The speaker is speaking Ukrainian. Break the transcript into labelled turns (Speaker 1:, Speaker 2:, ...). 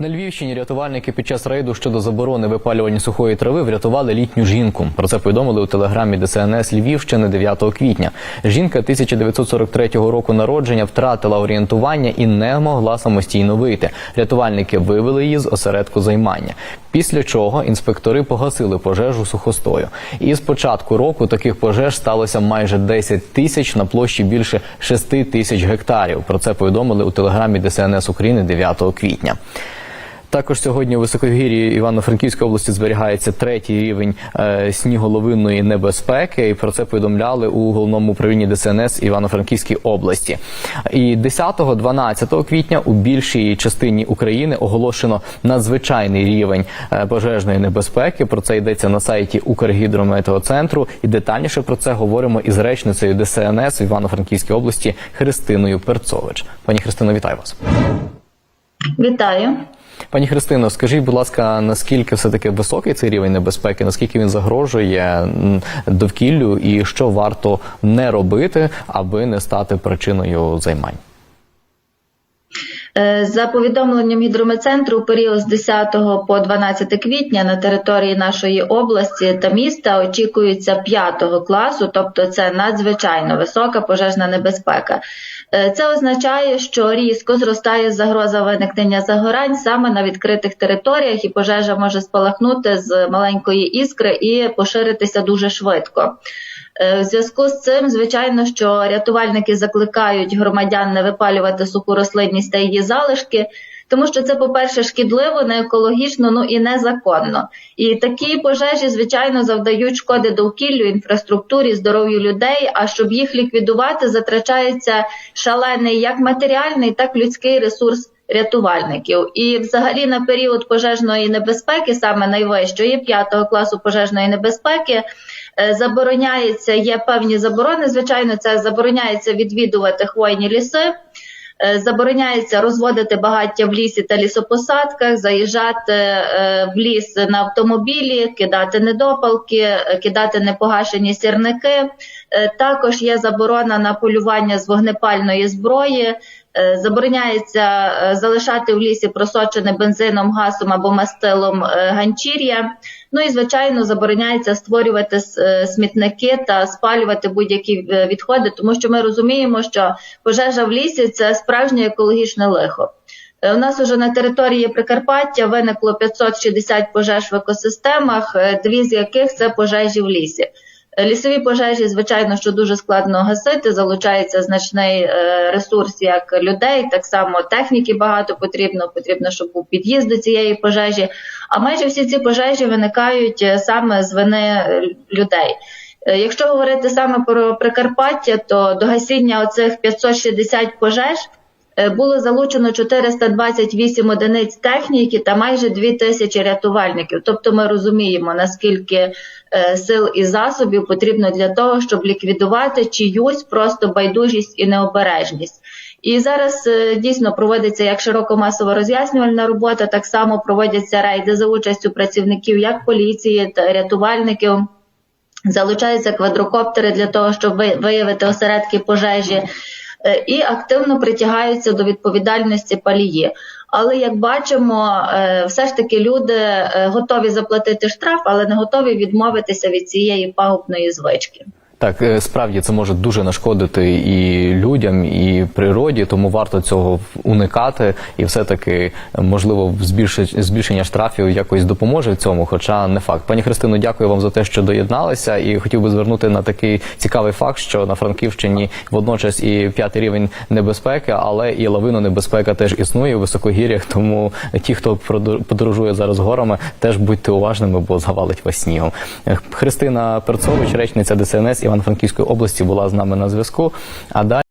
Speaker 1: На Львівщині рятувальники під час рейду щодо заборони випалювання сухої трави врятували літню жінку. Про це повідомили у телеграмі ДСНС Львівщини 9 квітня. Жінка 1943 року народження втратила орієнтування і не могла самостійно вийти. Рятувальники вивели її з осередку займання. Після чого інспектори погасили пожежу сухостою. І з початку року таких пожеж сталося майже 10 тисяч на площі більше 6 тисяч гектарів. Про це повідомили у телеграмі ДСНС України 9 квітня. Також сьогодні у високогір'ї Івано-Франківської області зберігається третій рівень е, сніголовинної небезпеки. І про це повідомляли у головному управлінні ДСНС Івано-Франківській області. І 10-12 квітня у більшій частині України оголошено надзвичайний рівень е, пожежної небезпеки. Про це йдеться на сайті Укргідрометеоцентру. І детальніше про це говоримо із речницею ДСНС Івано-Франківській області Христиною Перцович. Пані Христино, вітаю вас.
Speaker 2: Вітаю.
Speaker 1: Пані Христино, скажіть, будь ласка, наскільки все таки високий цей рівень небезпеки, наскільки він загрожує довкіллю, і що варто не робити, аби не стати причиною займань?
Speaker 2: Е, За повідомленням гідрометцентру, у період з 10 по 12 квітня на території нашої області та міста очікується 5 класу, тобто це надзвичайно висока пожежна небезпека. Е, Це означає, що різко зростає загроза виникнення загорань саме на відкритих територіях, і пожежа може спалахнути з маленької іскри і поширитися дуже швидко. Е, В зв'язку з цим, звичайно, що рятувальники закликають громадян не випалювати суху рослинність та її залишки, тому що це, по-перше, шкідливо, не екологічно, ну і незаконно. І такі пожежі, звичайно, завдають шкоди довкіллю, інфраструктурі, здоров'ю людей. А щоб їх ліквідувати, затрачається шалений як матеріальний, так і людський ресурс. Рятувальників і, взагалі, на період пожежної небезпеки, саме найвищої п'ятого класу пожежної небезпеки, е, забороняється, є певні заборони. Звичайно, це забороняється відвідувати хвойні ліси. е, Забороняється розводити багаття в лісі та лісопосадках, заїжджати е, в ліс на автомобілі, кидати недопалки, кидати непогашені сірники. Також є заборона на полювання з вогнепальної зброї. Е, Забороняється е, залишати в лісі просочене бензином, газом або мастилом е, ганчір'я. Ну і звичайно забороняється створювати смітники та спалювати будь-які відходи, тому що ми розуміємо, що пожежа в лісі це справжнє екологічне лихо. У нас уже на території Прикарпаття виникло 560 пожеж в екосистемах, дві з яких це пожежі в лісі. Лісові пожежі, звичайно, що дуже складно гасити, залучається значний е, ресурс як людей, так само техніки багато потрібно. Потрібно, щоб був під'їзд до цієї пожежі. А майже всі ці пожежі виникають е, саме з вини е, людей. Якщо говорити саме про Прикарпаття, то до гасіння оцих 560 пожеж було залучено 428 одиниць техніки та майже 2 тисячі рятувальників. Тобто ми розуміємо, наскільки е, сил і засобів потрібно для того, щоб ліквідувати чиюсь просто байдужість і необережність. І зараз е, дійсно проводиться як широкомасова роз'яснювальна робота, так само проводяться рейди за участю працівників як поліції та рятувальників. Залучаються квадрокоптери для того, щоб ви- виявити осередки пожежі, е, і активно притягаються до відповідальності палії. Але як бачимо, е, все ж таки люди е, готові заплатити штраф, але не готові відмовитися від цієї пагубної звички.
Speaker 1: Так, е, справді це може дуже нашкодити і людям, і природі, тому варто цього уникати, і все-таки можливо збільшення штрафів якось допоможе в цьому, хоча не факт. Пані Христино, дякую вам за те, що доєдналися, і хотів би звернути на такий цікавий факт, що на Франківщині водночас і п'ятий рівень небезпеки, але і лавина небезпека теж існує у високогір'ях. Тому ті, хто подорожує зараз горами, теж будьте уважними, бо завалить вас снігом. Е, Христина Перцович, речниця ДСНС Івано-Франківської області, була з нами на зв'язку. А далі.